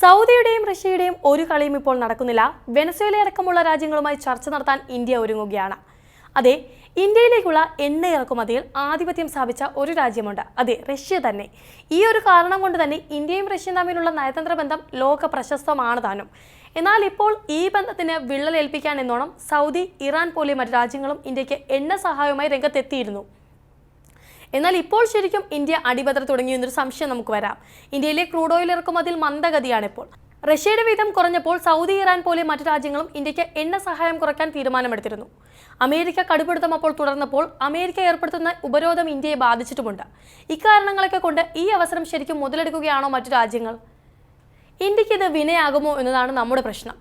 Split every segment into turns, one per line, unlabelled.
സൗദിയുടെയും റഷ്യയുടെയും ഒരു കളിയും ഇപ്പോൾ നടക്കുന്നില്ല. വെനസ്വേല അടക്കമുള്ള രാജ്യങ്ങളുമായി ചർച്ച നടത്താൻ ഇന്ത്യ ഒരുങ്ങുകയാണ്. അതെ ഇന്ത്യയിലേക്കുള്ള എണ്ണ ഇറക്കുമതിയിൽ ആധിപത്യം സ്ഥാപിച്ച ഒരു രാജ്യമുണ്ട്. അതെ റഷ്യ തന്നെ. ഈ ഒരു കാരണം കൊണ്ട് തന്നെ ഇന്ത്യയും റഷ്യയും തമ്മിലുള്ള നയതന്ത്ര ബന്ധം ലോക പ്രശസ്തമാണ് താനും. എന്നാൽ ഇപ്പോൾ ഈ ബന്ധത്തിന് വിള്ളലേൽപ്പിക്കാൻ എന്നോണം സൗദി ഇറാൻ പോലെ മറ്റു രാജ്യങ്ങളും ഇന്ത്യയ്ക്ക് എണ്ണ സഹായവുമായി രംഗത്തെത്തിയിരുന്നു. എന്നാൽ ഇപ്പോൾ ശരിക്കും ഇന്ത്യ അടിപതർ തുടങ്ങിയ എന്നൊരു സംശയം നമുക്ക് വരാം. ഇന്ത്യയിലെ ക്രൂഡ് ഓയിൽ ഇറക്കുമതിയിൽ മന്ദഗതിയാണ് ഇപ്പോൾ റഷ്യയുടെ വീതം കുറഞ്ഞപ്പോൾ സൗദി ഇറാൻ പോലെ മറ്റു രാജ്യങ്ങളും ഇന്ത്യയ്ക്ക് എണ്ണ സഹായം കുറയ്ക്കാൻ തീരുമാനമെടുത്തിരുന്നു. അമേരിക്ക കടുപിടുത്തം അപ്പോൾ തുടർന്നപ്പോൾ അമേരിക്ക ഏർപ്പെടുത്തുന്ന ഉപരോധം ഇന്ത്യയെ ബാധിച്ചിട്ടുമുണ്ട്. ഇക്കാരണങ്ങളൊക്കെ കൊണ്ട് ഈ അവസരം ശരിക്കും മുതലെടുക്കുകയാണോ മറ്റു രാജ്യങ്ങൾ? ഇന്ത്യയ്ക്ക് ഇത് വിനയാകുമോ എന്നതാണ് നമ്മുടെ പ്രശ്നം.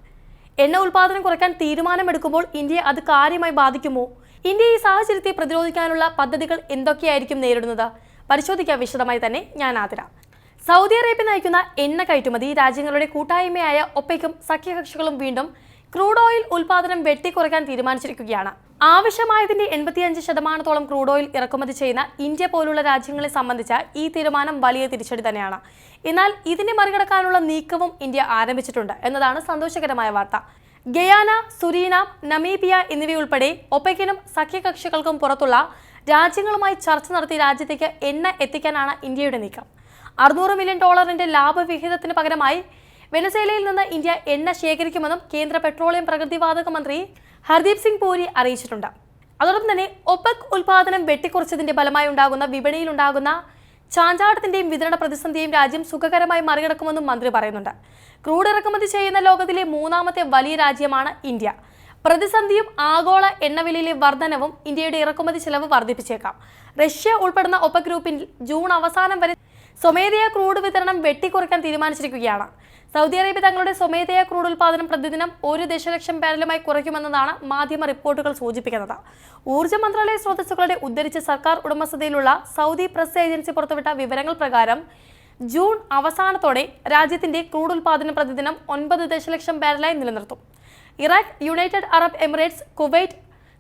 എണ്ണ ഉൽപാദനം കുറയ്ക്കാൻ തീരുമാനമെടുക്കുമ്പോൾ ഇന്ത്യയെ അത് കാര്യമായി ബാധിക്കുമോ? ഇന്ത്യ ഈ സാഹചര്യത്തെ പ്രതിരോധിക്കാനുള്ള പദ്ധതികൾ എന്തൊക്കെയായിരിക്കും നേരിടുന്നത്? പരിശോധിക്കാൻ വിശദമായി തന്നെ ഞാൻ ആതിര. സൗദി അറേബ്യ നയിക്കുന്ന എണ്ണ കയറ്റുമതി രാജ്യങ്ങളുടെ കൂട്ടായ്മയായ ഒപ്പയ്ക്കും സഖ്യകക്ഷികളും വീണ്ടും ക്രൂഡ് ഓയിൽ ഉൽപാദനം വെട്ടിക്കുറയ്ക്കാൻ തീരുമാനിച്ചിരിക്കുകയാണ്. ആവശ്യമായതിന്റെ എൺപത്തിയഞ്ച് ശതമാനത്തോളം ക്രൂഡ് ഓയിൽ ഇറക്കുമതി ചെയ്യുന്ന ഇന്ത്യ പോലുള്ള രാജ്യങ്ങളെ സംബന്ധിച്ച ഈ തീരുമാനം വലിയ തിരിച്ചടി തന്നെയാണ്. എന്നാൽ ഇതിനെ മറികടക്കാനുള്ള നീക്കവും ഇന്ത്യ ആരംഭിച്ചിട്ടുണ്ട് എന്നതാണ് സന്തോഷകരമായ വാർത്ത. ഗയാന സുരീന നമീബിയ എന്നിവയുൾപ്പെടെ ഒപ്പയ്ക്കിനും സഖ്യകക്ഷികൾക്കും പുറത്തുള്ള രാജ്യങ്ങളുമായി ചർച്ച നടത്തി രാജ്യത്തേക്ക് എണ്ണ എത്തിക്കാനാണ് ഇന്ത്യയുടെ നീക്കം. അറുന്നൂറ് മില്യൺ ഡോളറിന്റെ ലാഭവിഹിതത്തിന് പകരമായി വെനസേലയിൽ നിന്ന് ഇന്ത്യ എണ്ണ ശേഖരിക്കുമെന്നും കേന്ദ്ര പെട്രോളിയം പ്രകൃതിവാതക മന്ത്രി ഹർദീപ് സിംഗ് പൂരി അറിയിച്ചിട്ടുണ്ട്. അതോടൊപ്പം തന്നെ ഒപെക് ഉൽപാദനം വെട്ടിക്കുറച്ചതിന്റെ ഫലമായി ഉണ്ടാകുന്ന വിപണിയിലുണ്ടാകുന്ന ചാഞ്ചാട്ടത്തിന്റെയും വിതരണ പ്രതിസന്ധിയും രാജ്യം സുഖകരമായി മറികടക്കുമെന്നും മന്ത്രി പറയുന്നുണ്ട്. ക്രൂഡ് ഇറക്കുമതി ചെയ്യുന്ന ലോകത്തിലെ മൂന്നാമത്തെ വലിയ രാജ്യമാണ് ഇന്ത്യ. പ്രതിസന്ധിയും ആഗോള എണ്ണവിലയിലെ വർധനവും ഇന്ത്യയുടെ ഇറക്കുമതി ചെലവ് വർദ്ധിപ്പിച്ചേക്കാം. റഷ്യ ഉൾപ്പെടുന്ന ഒപ്പഗ്രൂപ്പിൽ ഗ്രൂപ്പിൽ ജൂൺ അവസാനം വരെ സ്വമേധയാ ക്രൂഡ് വിതരണം വെട്ടിക്കുറയ്ക്കാൻ തീരുമാനിച്ചിരിക്കുകയാണ്. സൗദി അറേബ്യ തങ്ങളുടെ സ്വമേധയാ ക്രൂഡ് ഉൽപാദനം പ്രതിദിനം ഒരു ദശലക്ഷം ബാരലുമായി കുറയ്ക്കുമെന്നതാണ് മാധ്യമ റിപ്പോർട്ടുകൾ സൂചിപ്പിക്കുന്നത്. ഊർജ മന്ത്രാലയ സ്രോതസ്സുകളുടെ ഉദ്ധരിച്ച് സർക്കാർ ഉടമസ്ഥതയിലുള്ള സൗദി പ്രസ് ഏജൻസി പുറത്തുവിട്ട വിവരങ്ങൾ പ്രകാരം ജൂൺ അവസാനത്തോടെ രാജ്യത്തിന്റെ ക്രൂഡ് ഉൽപാദനം പ്രതിദിനം ഒൻപത് ദശലക്ഷം ബാരലായി നിലനിർത്തും. Iraq United Arab Emirates Kuwait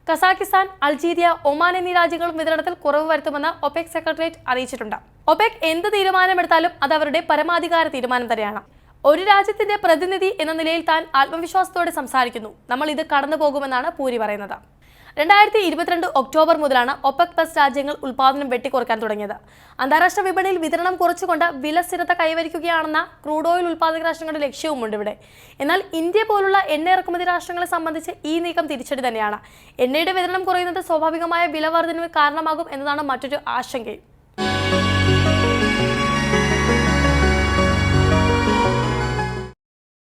Kazakhstan Algeria Oman എന്നീ രാജ്യങ്ങളും വിതരണത്തിൽ കുറവ് വരുത്തുമെന്ന് ഒപെക് സെക്രട്ടേറിയറ്റ് അറിയിച്ചിട്ടുണ്ട്. ഒപെക് എന്ത് തീരുമാനമെടുത്താലും അത് അവരുടെ പരമാധികാര തീരുമാനം തന്നെയാണ്. ഒരു രാജ്യത്തിന്റെ പ്രതിനിധി എന്ന നിലയിൽ താൻ ആത്മവിശ്വാസത്തോടെ സംസാരിക്കുന്നു. നമ്മൾ ഇത് കടന്നു പോകുമെന്നാണ് പൂരി പറയുന്നത്. രണ്ടായിരത്തി ഇരുപത്തിരണ്ട് ഒക്ടോബർ മുതലാണ് ഒപെക് പ്ലസ് രാജ്യങ്ങൾ ഉൽപാദനം വെട്ടിക്കുറയ്ക്കാൻ തുടങ്ങിയത്. അന്താരാഷ്ട്ര വിപണിയിൽ വിതരണം കുറച്ചുകൊണ്ട് വില സ്ഥിരത കൈവരിക്കുകയാണെന്ന ക്രൂഡ് ഓയിൽ ഉൽപാദക രാഷ്ട്രങ്ങളുടെ ലക്ഷ്യവുമുണ്ട് ഇവിടെ. എന്നാൽ ഇന്ത്യ പോലുള്ള എണ്ണ ഇറക്കുമതി രാഷ്ട്രങ്ങളെ സംബന്ധിച്ച് ഈ നീക്കം തിരിച്ചടി തന്നെയാണ്. എണ്ണയുടെ വിതരണം കുറയുന്നത് സ്വാഭാവികമായ വില വർധനവ് കാരണമാകും എന്നതാണ് മറ്റൊരു ആശങ്കയും.